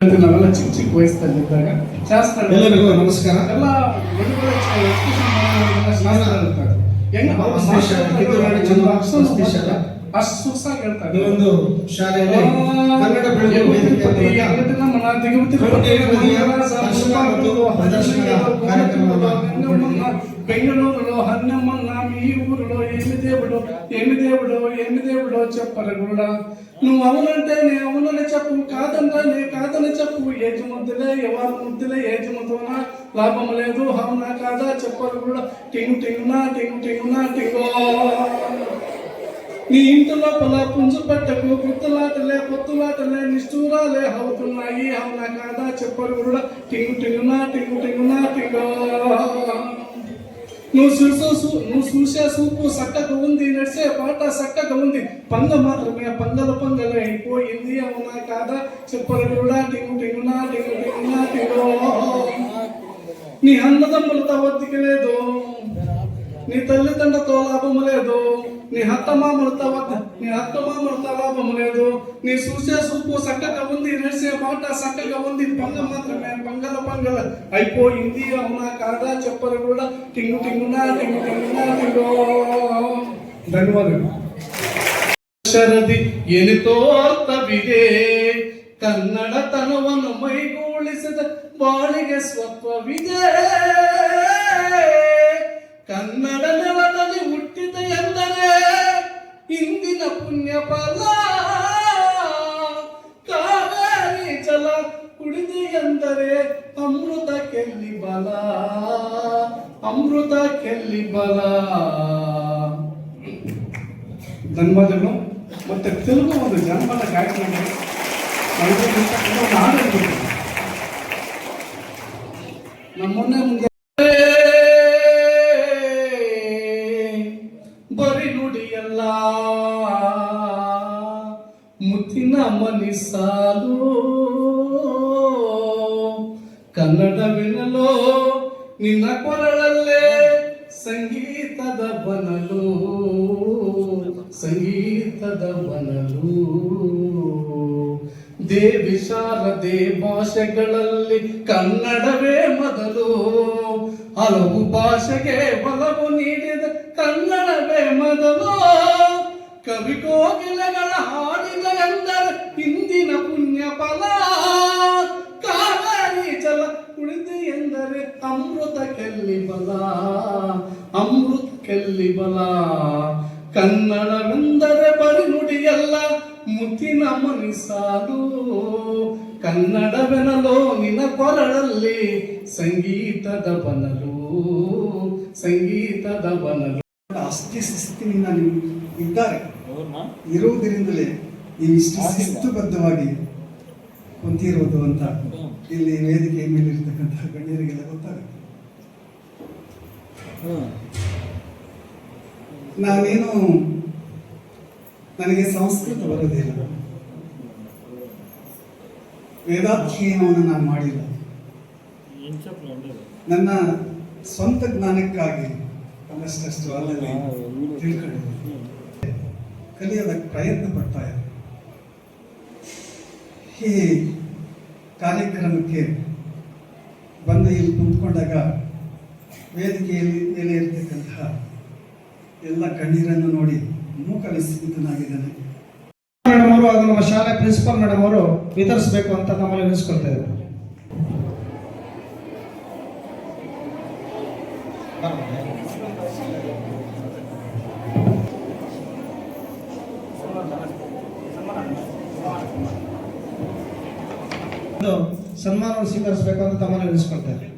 ನಾವೆಲ್ಲ ಚಿಕ್ಕ ಚಿಕ್ಕ ವಯಸ್ಸಲ್ಲಿದ್ದಾಗ ಶಾಸ್ತ್ರ ಎಲ್ಲರಿಗೂ ನಮಸ್ಕಾರ ಎಲ್ಲ ಒಳಗಡೆ expression ಮಾಡೋದ್ರಿಂದ ಶಾಸ್ತ್ರ ಇರ್ತಾರೆ. ಹೆಂಗ ಅವ್ರ ವಸ್ತು ಶಾಲೆ, ಕಿತ್ತೂರಾಣಿ ಚೆನ್ನಮ್ಮ ವಸ್ತು ಶಾಲೆ. ಅಷ್ಟು ಸೊಗಸಾಗಿ ಹೇಳ್ತಾರೆ ಈ ಒಂದು ಶಾಲೆಯಲ್ಲಿ ಕನ್ನಡ ಬೆಳಕು ವೇದಿಕೆ ಮೂಲಕ బెంగళూరులో హన్నమన్న మీ ఊరిలో ఏమి దేవుడు ఏమి దేవుడు ఏమి దేవుడో చెప్పరు కూడా నువ్వు అవునంటే నేను అవునని చెప్పు కాదంటే నే కాదని ఎవరి ముద్దులే ఎవరు ముద్దులే ముద్దున లాభం లేదు అవునా కాదా? చెప్పరు కూడా. టింగు టింగునా టింగు టింగునా టింగో. నీ ఇంటి లోపల పుంజు పెట్టకు గుర్తులాటలే పొత్తులాటలే నిష్ఠూరాలే అవుతున్నాయి అవునా కాదా? చెప్పరు కూడా. టింగు టింగునా టింగు టింగునా టింగో. నువ్వు చూసే సూ- నువ్వు చూసే సూపు చక్కగా ఉంది నడిచే పాట చక్కగా ఉంది. పంగ మాత్రమే పంగల పంగల అయిపోయింది అవునా కాదా? చెప్పలు కూడా టింగు టింగునా టింగు టింగునా టింగో. నీ అన్నదమ్ములతో ఒత్తిక లేదు. నీ తల్లిదండ్రులతో లాభం లేదు. నీ అత్త మామలతో వద్ద- నీ అత్త మామలతో లాభం లేదు. నీ చూసే సూపు చక్కగా ఉంది మాట చక్కగా ఉంది పంగ మాత్రమే పంగల పంగల అయిపోయింది అవునా కాదా చెప్పరు కూడా టింగు టింగునా టింగు టింగునా టింగో ధన్యవాదాలు ಶರದಿ ಎನಿತೋ ಅರ್ಥವಿದೆ ಕನ್ನಡ ತನವನ್ನು ಮೈಗೂಳಿಸಿದ ಬಾಳಿಗೆ ಸ್ವತ್ವವಿದೆ ಎಂದರೆ ಅಮೃತ ಕೆಲ್ಲಿ ಬಲ, ಅಮೃತ ಕೆಲ್ಲಿ ಬಲ. ಧನ್ಯವಾದಗಳು. ಮತ್ತೆ ತೆಲುಗು ಒಂದು ಜನಪದ ಒಂದು ಹಾಡು. ನಮ್ಮ ಮೊನ್ನೆ ಮುಂದೆ ಬರಿ ನುಡಿಯಲ್ಲ ಮುತ್ತಿನ ಮನಿ ಸಾಲು. ಕನ್ನಡವಿನಲೋ ನಿನ್ನ ಕೊರಳಲ್ಲೇ ಸಂಗೀತದ ಬನಲು. ಸಂಗೀತದ ಬನಲು. ದೇವಿ ಶಾರದೆ ಭಾಷೆಗಳಲ್ಲಿ ಕನ್ನಡವೇ ಮೊದಲು. ಹಲವು ಭಾಷೆಗೆ ಬಲವು ನೀಡಿದ ಕನ್ನಡವೇ ಮೊದಲು. ಕವಿ ಕೋಗಿಲೆಗಳ ಹಾಡಿದ ಎಂದರೆ ಹಿಂದಿನ ಪುಣ್ಯ ಫಲ ಕಾವೇರಿ ಜಲ ಕುಳಿತು ಎಂದರೆ ಅಮೃತ ಕೆಲ್ಲಿ ಬಲ ಅಮೃತ ಕೆಲ್ಲಿ ಬಲ ಕನ್ನಡವೆಂದರೆ ಬರಿ ನುಡಿಯಲ್ಲ ಮುತ್ತಿನ ಮನಿಸಾಲು. ಕನ್ನಡವೆನಲೋ ನಿನ ಕೊರಳಲ್ಲಿ ಸಂಗೀತದ ಬನಲು. ಸಂಗೀತದ ಬನಲು. ಅಷ್ಟೇ ಶಿಸ್ತಿನಿಂದ ನೀವು ಇದ್ದಾರೆ. ಇರುವುದರಿಂದಲೇ ನೀವು ಇಷ್ಟು ಶಿಸ್ತುಬದ್ಧವಾಗಿ ಕುಂತಿರೋದು ಅಂತ ಇಲ್ಲಿ ವೇದಿಕೆ ಮೇಲೆ ಇರ್ತಕ್ಕಂತಹ ಗಣ್ಯರಿಗೆಲ್ಲ ಗೊತ್ತಾಗುತ್ತೆ. ನಾನೇನು ನನಗೆ ಸಂಸ್ಕೃತ ಬರೋದಿಲ್ಲ ವೇದಾಧ್ಯಯನವನ್ನು ನಾನು ಮಾಡಿಲ್ಲ. ನನ್ನ ಸ್ವಂತ ಜ್ಞಾನಕ್ಕಾಗಿ ಒಂದಷ್ಟಷ್ಟು ಅಲ್ಲಲ್ಲಿ ತಿಳ್ಕೊಂಡು ಕಲಿಯೋದಕ್ಕೆ ಪ್ರಯತ್ನ ಪಡ್ತಾ ಇದ್ದೆ ಈ ಕಾರ್ಯಕ್ರಮಕ್ಕೆ ಬಂದು ಇಲ್ಲಿ ಕುಂತ್ಕೊಂಡಾಗ ವೇದಿಕೆಯಲ್ಲಿ ಮೇಲೆ ಇರತಕ್ಕಂತಹ ಎಲ್ಲ ಕಣ್ಣೀರನ್ನು ನೋಡಿ ಮೂಕ ವಿಸ್ಮಿತನಾಗಿದ್ದಾನೆ ಮೇಡಮ್ ಅವರು ಅದು ನಮ್ಮ ಶಾಲೆ ಪ್ರಿನ್ಸಿಪಲ್ ಮೇಡಮ್ ಅವರು ವಿತರಿಸಬೇಕು ಅಂತ ನಮ್ಮಲ್ಲಿ ಅನಿಸ್ಕೊಳ್ತಾ ಇದ್ದಾರೆ ಇದು ಸನ್ಮಾನವನ್ನು ಸ್ವೀಕರಿಸಬೇಕು ಅಂತ ತಮ್ಮಲ್ಲಿ ನಿಲ್ಲಿಸ್ಕೊಳ್ತಾ ಇದ್ದಾರೆ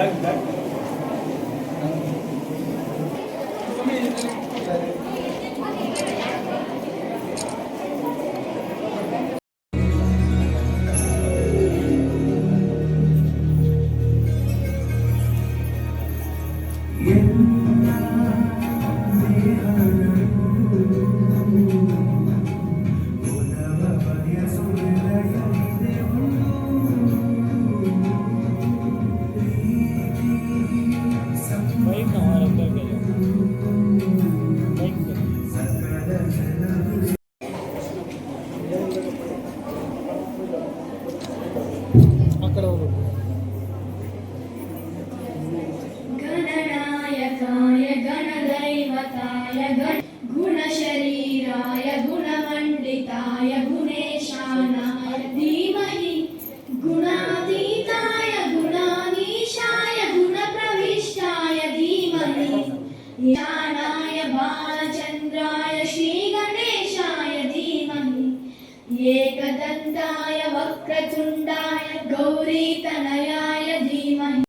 back, back. एकदन्ताय वक्रतुण्डाय गौरीतनयाय धीमहि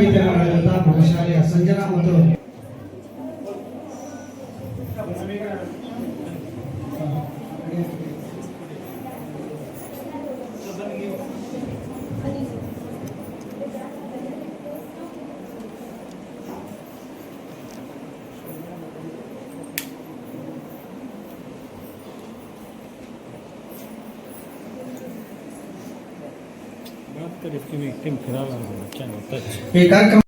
ಗೀತೆಯನ್ನು ಮಾಡಿದಂಥ ಸಂಜನಾ ಮತ್ತು Thank you. कार्यक्रम एकदम खराब है क्या होता है